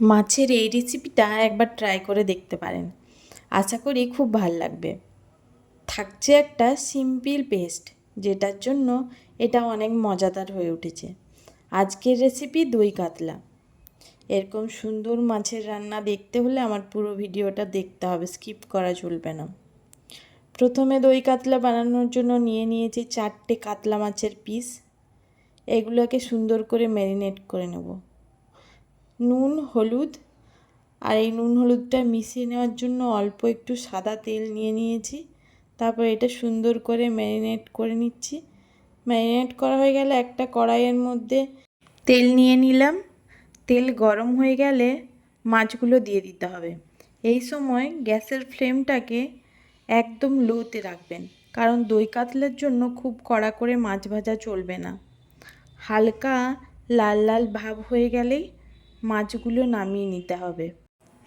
মাছের এই রেসিপিটা একবার ট্রাই করে দেখতে পারেন। আশা করি খুব ভালো লাগবে। থাকছে একটা সিম্পল পেস্ট যেটার জন্য এটা অনেক মজাদার হয়ে উঠেছে। আজকের রেসিপি দই কাতলা। এরকম সুন্দর মাছের রান্না দেখতে হলে আমার পুরো ভিডিওটা দেখতে হবে স্কিপ করা চলবে না। প্রথমে দই কাতলা বানানোর জন্য নিয়ে নিয়েছি চারটে কাতলা মাছের পিস এগুলোকে সুন্দর করে ম্যারিনেট করে নেব। নুন, হলুদ। আর এই নুন, হলুদটা মিশিয়ে নেওয়ার জন্য অল্প একটু সাদা তেল নিয়ে নিয়েছি। তারপর এটা সুন্দর করে ম্যারিনেট করে নিচ্ছি। ম্যারিনেট করা হয়ে গেলে একটা কড়াইয়ের মধ্যে তেল নিয়ে নিলাম। তেল গরম হয়ে গেলে মাছগুলো দিয়ে দিতে হবে। এই সময় গ্যাসের ফ্লেমটাকে একদম লোতে রাখবেন, কারণ দই কাতলার জন্য খুব কড়া করে মাছ ভাজা চলবে না। হালকা লাল লাল ভাব হয়ে গেলেই মাছগুলো নামিয়ে নিতে হবে।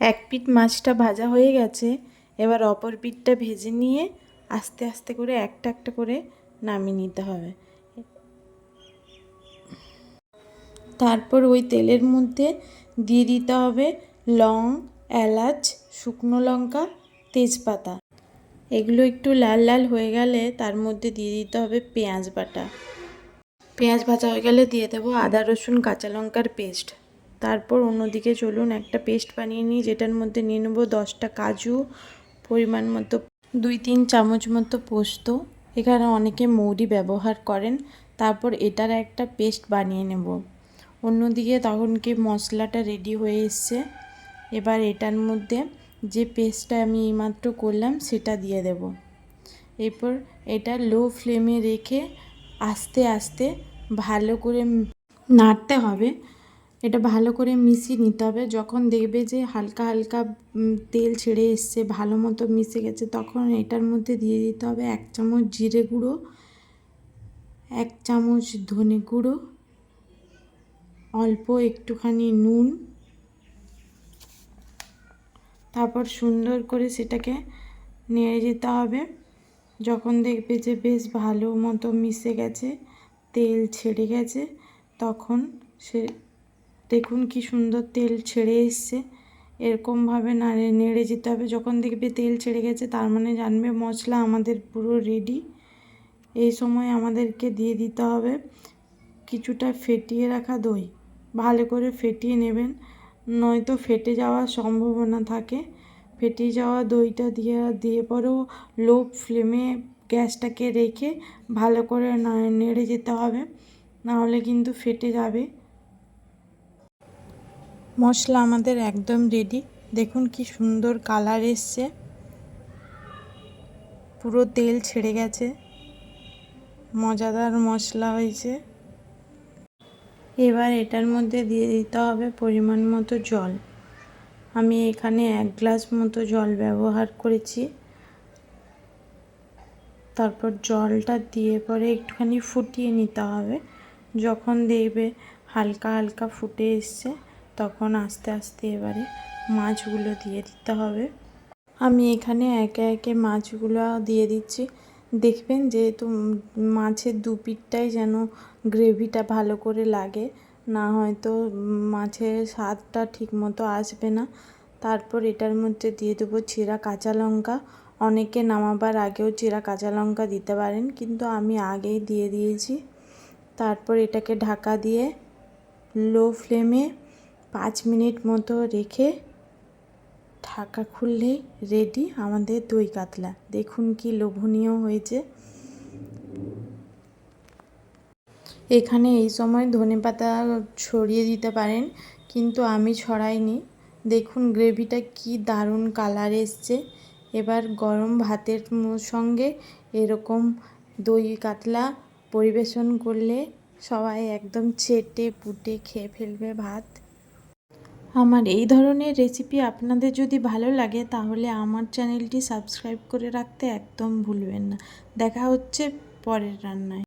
এক পিঠ মাছটা ভাজা হয়ে গেছে, এবার অপর পিঠটা ভেজে নিয়ে আস্তে আস্তে করে একটা একটা করে নামিয়ে নিতে হবে। তারপর ওই তেলের মধ্যে দিয়ে দিতে হবে লং, এলাচ, শুকনো লঙ্কা, তেজপাতা। এগুলো একটু লাল লাল হয়ে গেলে তার মধ্যে দিয়ে দিতে হবে পেঁয়াজ বাটা। পেঁয়াজ ভাজা হয়ে গেলে দিয়ে দেবো আদা, রসুন, কাঁচা লঙ্কার পেস্ট। তারপর অন্যদিকে চলুন, একটা পেস্ট বানিয়ে নিই, যেটার মধ্যে নিয়ে নেব দশটা কাজু, পরিমাণ মতো দুই তিন চামচ মতো পোস্ত। এখানে অনেকে মৌরি ব্যবহার করেন, তারপর এটার একটা পেস্ট বানিয়ে নেব। অন্যদিকে তখন কি মশলাটা রেডি হয়ে এসছে, এবার এটার মধ্যে যে পেস্টটা আমি এইমাত্র করলাম, সেটা দিয়ে দেব। এরপর এটা লো ফ্লেমে রেখে আস্তে আস্তে ভালো করে নাড়তে হবে। এটা ভালো করে মিশিয়ে নিতে হবে। যখন দেখবে যে হালকা হালকা তেল ছেড়ে এসছে, ভালো মতো মিশে গেছে, তখন এটার মধ্যে দিয়ে দিতে হবে এক চামচ জিরে গুঁড়ো, এক চামচ ধনে গুঁড়ো, অল্প একটুখানি নুন। তারপর সুন্দর করে সেটাকে নেড়ে যেতে হবে। যখন দেখবে যে বেশ ভালো মতো মিশে গেছে, তেল ছেড়ে গেছে, তখন সে দেখুন কি সুন্দর তেল ছেড়ে এসছে। এরকমভাবে নাড়ে, নেড়ে যেতে হবে। যখন দেখবে তেল ছেড়ে গেছে, তার মানে জানবে মশলা আমাদের পুরো রেডি এই সময় আমাদেরকে দিয়ে দিতে হবে কিছুটা ফেটিয়ে রাখা দই। ভালো করে ফেটিয়ে নেবেন। নয়তো ফেটে যাওয়ার সম্ভাবনা থাকে। ফেটে যাওয়া দইটা দিয়ে দিয়ে পরেও লো ফ্লেমে গ্যাসটাকে রেখে ভালো করে নেড়ে যেতে হবে। নাহলে কিন্তু ফেটে যাবে। মশলা আমাদের একদম রেডি দেখুন কি সুন্দর কালার এসছে। পুরো তেল ছেড়ে গেছে। মজাদার মশলা হয়েছে। এবার এটার মধ্যে দিয়ে দিতে হবে পরিমাণ মতো জল। আমি এখানে এক গ্লাস মতো জল ব্যবহার করেছি। তারপর জলটা দিয়ে পরে একটুখানি ফুটিয়ে নিতে হবে। যখন দেখবে হালকা হালকা ফুটে এসছে তখন আস্তে আস্তে এবারে মাছগুলো দিয়ে দিতে হবে। আমি এখানে একে একে মাছগুলো দিয়ে দিচ্ছি। দেখবেন যেহেতু মাছের দু পিঠটাই যেন গ্রেভিটা ভালো করে লাগে। না হয়তো মাছের স্বাদটা ঠিক মতো আসবে না। তারপর এটার মধ্যে দিয়ে দেবো চিরা কাঁচা লঙ্কা। অনেকে নামাবার আগেও চিরা কাঁচা লঙ্কা দিতে পারেন, কিন্তু আমি আগেই দিয়ে দিয়েছি। তারপর এটাকে ঢাকা দিয়ে লো ফ্লেমে পাঁচ মিনিট মতো রেখে ঢাকা খুললেই রেডি আমাদের দই কাতলা। দেখুন কি লোভনীয় হয়েছে। এখানে এই সময় ধনে পাতা ছড়িয়ে দিতে পারেন, কিন্তু আমি ছড়াইনি। দেখুন গ্রেভিটা কি দারুণ কালার এসছে। এবার গরম ভাতের সঙ্গে এরকম দই কাতলা পরিবেশন করলে সবাই একদম চেটে পুটে খেয়ে ফেলবে ভাত। আমার এই ধরনের রেসিপি আপনাদের যদি ভালো লাগে, তাহলে আমার চ্যানেলটি সাবস্ক্রাইব করে রাখতে একদম ভুলবেন না। দেখা হচ্ছে পরের রান্নায়।